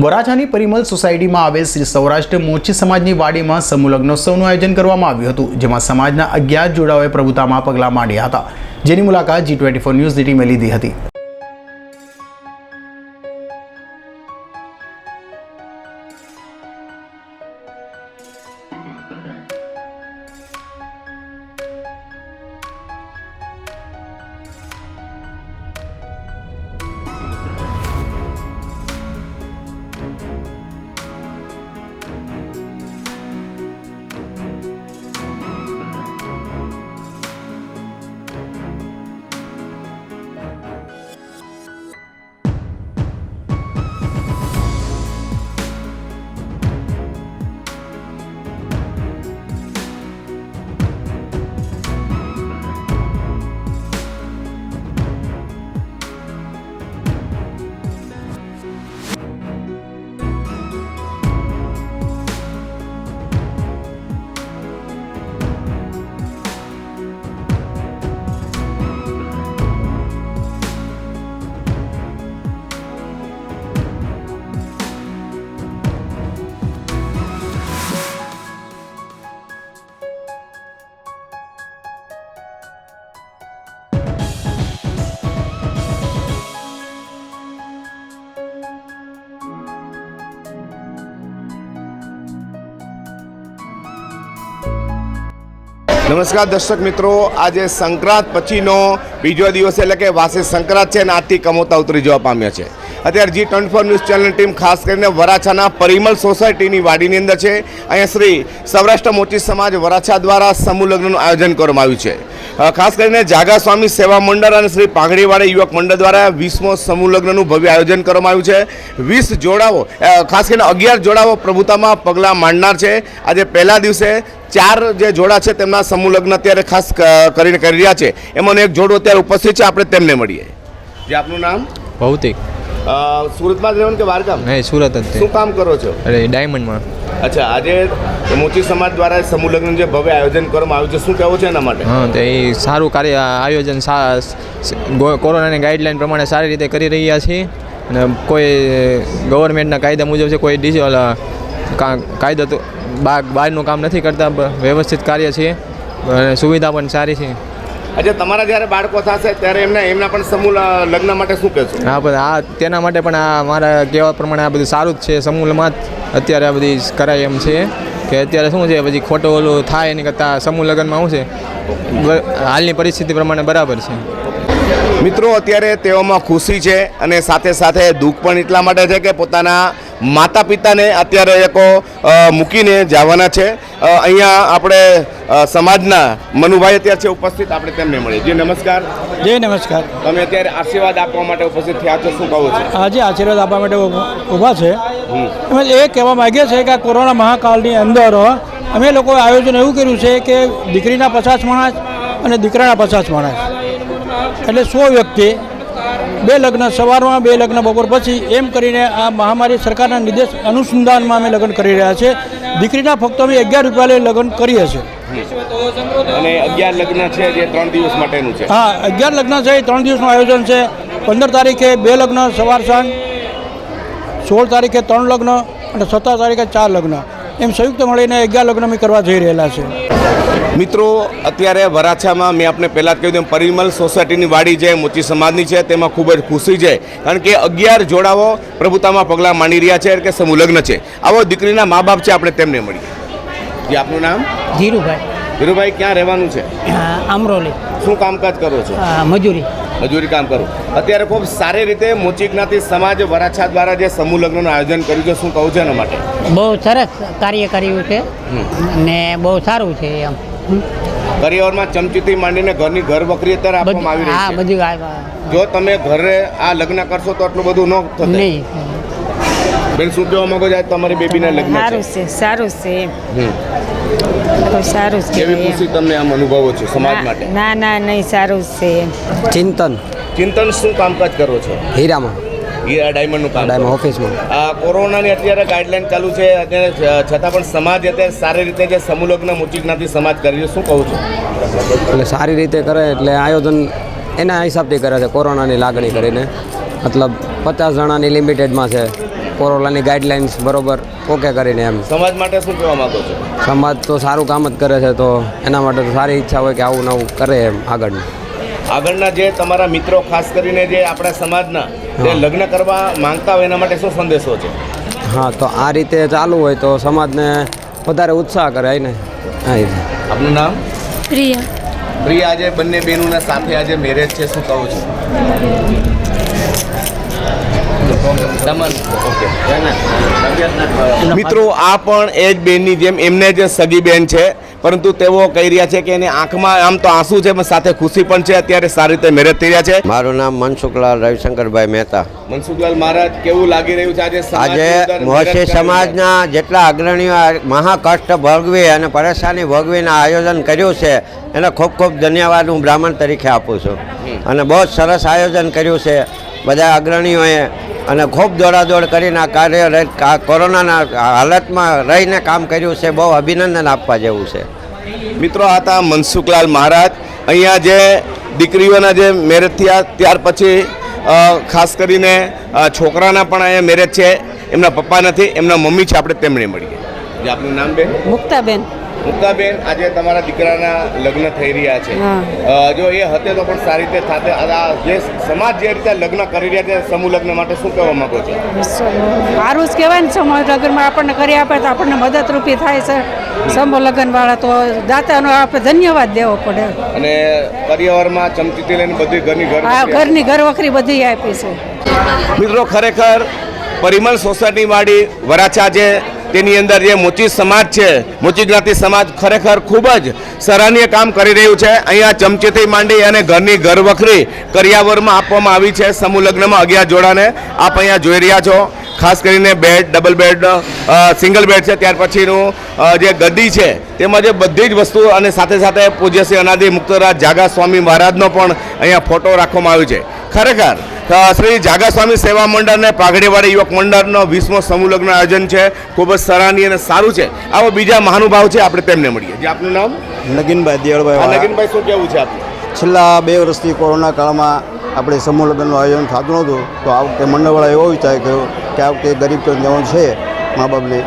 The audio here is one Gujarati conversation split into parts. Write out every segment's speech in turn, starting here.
વરાછાની પરિમલ સોસાયટીમાં આવેલ શ્રી સૌરાષ્ટ્ર મોચી સમાજની વાડીમાં સમૂહ લગ્નોત્સવનું આયોજન કરવામાં આવ્યું હતું, જેમાં સમાજના અગિયાર જોડાઓએ પ્રભુતામાં પગલાં માંડ્યા હતા. જેની મુલાકાત જી ટ્વેન્ટી ફોર ન્યૂઝની ટીમે લીધી હતી. નમસ્કાર દર્શક મિત્રો, આજે સંક્રાંત પછીનો બીજો દિવસ એટલે કે વાસી સંક્રાંત છે અને આજથી કમોતા ઉતરી જવા પામ્યા છે. અત્યારે G twenty four news channel team ખાસ કરીને વરાછાના પરિમલ સોસાયટીની વાડીની અંદર છે. અહીંયા શ્રી સૌરાષ્ટ્ર મોચી સમાજ વરાછા દ્વારા સમૂહ લગ્નનું આયોજન કરવામાં આવ્યું છે. ખાસ કરીને જાગા સ્વામી સેવા મંડળ અને શ્રી પાંગડીવાડા યુવક મંડળ દ્વારા વીસમો સમૂહ લગ્નનું ભવ્ય આયોજન કરવામાં આવ્યું છે. વીસ જોડાઓ ખાસ કરીને અગિયાર જોડાઓ પ્રભુતામાં પગલાં માંડનાર છે. આજે પહેલા દિવસે ચાર જે જોડા છે તેમના સમૂહ લગ્ન અત્યારે ખાસ કરીને કરી રહ્યા છે. એમાંનો એક જોડો અત્યારે ઉપસ્થિત છે. આપણે તેમને મળીએ. જે આપનું નામ? ભૌતિક. સુરતમાં જ રહેવાનું કે બહારગામ નહીં સુરત જ શું કામ કરો છો? અરે ડાયમંડમાં અચ્છા આજે મોચી સમાજ દ્વારા સમૂહ લગ્ન જે ભવ્ય આયોજન કરવામાં આવ્યું છે શું કહેવું છે એના માટે? હા તો એ સારું કાર્ય આયોજન કોરોનાની ગાઈડલાઈન પ્રમાણે સારી રીતે કરી રહ્યા છીએ. અને કોઈ ગવર્મેન્ટના કાયદા મુજબ છે કોઈ ડીજી કાયદો તો બહારનું કામ નથી કરતા વ્યવસ્થિત કાર્ય છે. અને સુવિધા પણ સારી છે. આજે તમારા જ્યારે બાળકો થશે ત્યારે એમને એમના પણ સમૂહ લગ્ન માટે શું કહેશો? હા પણ આ તેના માટે પણ આ મારા કહેવા પ્રમાણે આ બધું સારું જ છે. સમૂહમાં જ અત્યારે આ બધી કરાય એમ છે. કે અત્યારે શું છે, પછી ખોટો ઓલું થાય એની કરતાં સમૂહ લગ્નમાં શું છે હાલની પરિસ્થિતિ પ્રમાણે બરાબર છે. મિત્રો, અત્યારે તેઓમાં ખુશી છે અને સાથે સાથે દુઃખ પણ એટલા માટે છે કે પોતાના માતા પિતાને અત્યારે એકો મૂકીને જવાના છે. અહીંયા આપણે સમાજના મનુભાઈ અત્યારે છે ઉપસ્થિત. આપણે તેમને મળીએ. જી નમસ્કાર. જય નમસ્કાર. તમે અત્યારે આશીર્વાદ આપવા માટે ઉપસ્થિત થયા છો શું કહો છો? આજે આશીર્વાદ આપવા માટે ઊભા- છે. એ કહેવા માગીએ છીએ કે આ કોરોના મહાકાળની અંદર અમે લોકોએ આયોજન એવું કર્યું છે કે દીકરીના પચાસ માણસ અને દીકરાના પચાસ માણસ. એટલે સો વ્યક્તિ બે લગ્ન સવારમાં બે લગ્ન બપોર પછી એમ કરીને આ મહામારી સરકારના નિર્દેશ અનુસંધાનમાં અમે લગ્ન કરી રહ્યા છે દીકરીના ફક્ત અમે અગિયાર રૂપિયા લગ્ન કરીએ છીએ. અને અગિયાર લગ્ન છે જે ત્રણ દિવસ માટેનું છે. હા અગિયાર લગ્ન છે એ ત્રણ દિવસનું આયોજન છે. પંદર તારીખે બે લગ્ન સવાર સાંજ. સોળ તારીખે ત્રણ લગ્ન અને સત્તર તારીખે ચાર લગ્ન. એમ સંયુક્ત મળીને અગિયાર લગ્નમી કરવા જઈ રહેલા છે. મિત્રો અત્યારે વરાછામાં મેં આપને પહેલાં જ કહ્યું તેમ પરિમલ સોસાયટીની વાડી જે મોચી સમાજની છે તેમાં ખૂબ જ ખુશી છે. કારણ કે અગિયાર જોડાઓ પ્રભુતામાં પગલાં માંડી રહ્યા છે કે સમૂહ લગ્ન છે. આવો દીકરીના મા બાપ છે આપણે તેમને મળીએ. જે આપનું નામ? ધીરુભાઈ. ધીરુભાઈ ક્યાં રહેવાનું છે? અમરોલી. શું કામકાજ કરો છો? મજૂરી. મજૂરી કામ કરું. અત્યારે ખૂબ સારી રીતે મોચી જ્ઞાતિ સમાજ વરાછા દ્વારા જે સમૂહ લગ્નનું આયોજન કર્યું છે શું કહું છે એના માટે? બહુ સરસ કાર્ય કર્યું છે ને બહુ સારું છે એમ. પરિવારમાં ચમચીથી માંડીને ઘરની ઘર વખરી અત્યારે આપવામાં આવી રહી છે. જો તમે ઘરે આ લગ્ન કરશો તો આટલું બધું ન થશે? નહીં બેન શું કહેવા માંગો છો? તમારી બેબીના લગ્ન સારું છે સારું છે. એમ તો સારું છે. કેવી. ખુશી તમને આમ અનુભવો છો સમાજ માટે? ના ના નહીં સારું છે. ચિંતન. ચિંતન શું કામકાજ કરો છો? હીરામાં. હીરા ડાયમંડનું કામ ડાયમંડ. ઓફિસમાં. આ કોરોનાની અત્યારે ગાઈડલાઈન ચાલુ છે. અત્યારે છતાં પણ સમાજ અત્યારે સારી રીતે જે સમૂહલગ્ન લગ્ન મોચી જ્ઞાતિ સમાજ કરી છે. શું કહું છું? એટલે સારી રીતે કરે એટલે આયોજન એના હિસાબથી કરે છે કોરોનાની લાગણી કરીને. મતલબ પચાસ જણાની લિમિટેડમાં છે. કોરોનાની ગાઈડલાઇન્સ બરોબર ઓકે કરીને એમ. સમાજ માટે શું કહેવા માંગો છો? સમાજ તો સારું કામ જ કરે છે તો એના માટે તો સારી ઈચ્છા હોય કે આવું નવું કરે એમ આગળ આગળના જે તમારા મિત્રો ખાસ કરીને જે આપણા સમાજના જે લગ્ન કરવા માંગતા હોય એના માટે શું સંદેશો છે? હા તો આ રીતે ચાલુ હોય તો સમાજને વધારે ઉત્સાહ કરે ને? આપનું નામ? પ્રિયા. પ્રિયા આજે બંને બહેનોના સાથે આજે મેરેજ છે શું કહું છું? મિત્રો આ પણ એ જ બેનની જેમ એમને જે સગી બેન છે પરંતુ તેઓ કહી રહ્યા છે કે એની આંખમાં આમ તો આંસુ છે પણ સાથે ખુશી પણ છે અત્યારે સારી રીતે મેરેજ થઈ રહ્યા છે. મારું નામ મનસુખલાલ રવિશંકરભાઈ મહેતા. મનસુખલાલ મહારાજ કેવું લાગી રહ્યું છે આજે આજે મોસી સમાજના જેટલા અગ્રણીઓ મહાકષ્ટ ભોગવી અને પરેશાની ભોગવીને આયોજન કર્યું છે એને ખૂબ ખૂબ ધન્યવાદ હું બ્રાહ્મણ તરીકે આપું છું. અને બહુ સરસ આયોજન કર્યું છે. બધા અગ્રણીઓએ અને ખૂબ દોડાદોડ કરીને આ કાર્ય કોરોનાના હાલતમાં રહીને કામ કર્યું છે બહુ અભિનંદન આપવા જેવું છે. મિત્રો આ હતા મનસુખલાલ મહારાજ. અહીંયા જે દીકરીઓના જે મેરેજ થયા ત્યાર પછી ખાસ કરીને છોકરાના પણ અહીંયા મેરેજ છે. એમના પપ્પા નથી એમના મમ્મી છે. આપણે તેમણે મળીએ. આપનું નામ બેન? મુક્તાબેન. મુક્તાબેન આજે તમારા દીકરાના લગ્ન થઈ રહ્યા છે. જો એ હતે તો પણ સારી રીતે થાતે. આ જે સમાજ જે રીતે લગ્ન કરી રહ્યા છે સમૂહ લગ્ન માટે શું કહેવા માંગો છો? સારું જ કહેવાય ને સમૂહ લગ્નમાં આપણને કરી આપે તો આપણને મદદરૂપી થાય છે. સમૂહ લગ્નવાળા તો દાતાનો આપણે ધન્યવાદ દેવો પડે. અને પરિવારમાં ચમચીથી લઈને બધી ઘરની ઘર આ ઘરની ઘર વખરી બધી આપી છે. મિત્રો ખરેખર પરિમલ સોસાયટી વાળી વરાછા છે તેની અંદર જે મોચી સમાજ છે, મોચી જ્ઞાતિ સમાજ ખરેખર ખૂબ જ સરાહનીય કામ કરી રહ્યું છે. અહીંયા ચમચીથી માંડી અને ઘરની ઘર વખરી કરિયાવરમાં આપવામાં આવી છે સમૂહ લગ્નમાં અગિયાર જોડાને. આપ અહીંયા જોઈ રહ્યા છો. ખાસ કરીને bed, double bed single bed છે. ત્યાર પછીનું જે ગદ્દી છે, તેમાં જે બધી જ વસ્તુ અને સાથે સાથે પૂજ્ય શ્રી અનાદિ મુક્તરાજ જાગા સ્વામી મહારાજનો પણ અહીંયા ફોટો રાખવામાં આવ્યો છે. ખરેખર શ્રી જાગાસ્વામી સેવા મંડળ અને પાઘડીવાડી યુવક મંડળનો વીસમો સમૂહ લગ્ન આયોજન છે. ખૂબ જ સરાહનીય અને સારું છે. આવો બીજા મહાનુભાવ છે આપણે તેમને મળીએ. જે આપનું નામ? નગીનભાઈ દિયળભાઈ નગીનભાઈ શું કેવું છે આપનું? છેલ્લા બે વર્ષથી કોરોના કાળમાં આપણે સમૂહ લગ્નનું આયોજન થતું નહોતું. તો આ વખતે મંડળવાળા એવો વિચાર કર્યો કે આ વખતે ગરીબ જવાનું છે મા બાપને.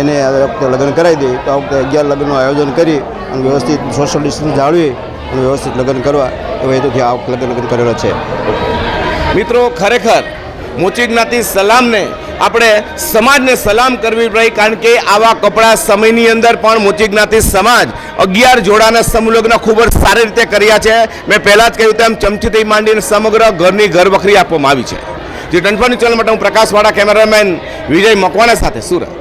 એને આ વખતે લગ્ન કરાવી દઈએ તો આ વખતે અગિયાર લગ્નનું આયોજન કરી અને વ્યવસ્થિત સોશિયલ ડિસ્ટન્સ જાળવી અને વ્યવસ્થિત લગ્ન કરવા. એવા હેતુથી આ વખતે લગ્ન લગ્ન કરેલો છે. મિત્રો, ખરેખર મોચી જ્ઞાતિ સલામને આપણે સમાજને સલામ કરવી પડી કારણ કે આવા કપડાં સમયની અંદર પણ મોચી જ્ઞાતિ સમાજ અગિયાર જોડાના સમલગ્ન ખૂબ જ સારી રીતે કર્યા છે. મેં પહેલાં જ કહ્યું તેમ ચમચીથી માંડીને સમગ્ર ઘરની ઘર વખરી આપવામાં આવી છે. જે ટનફાની ચેનલ માટે હું પ્રકાશવાળા કેમેરામેન વિજય મકવાણા સાથે, સુરત.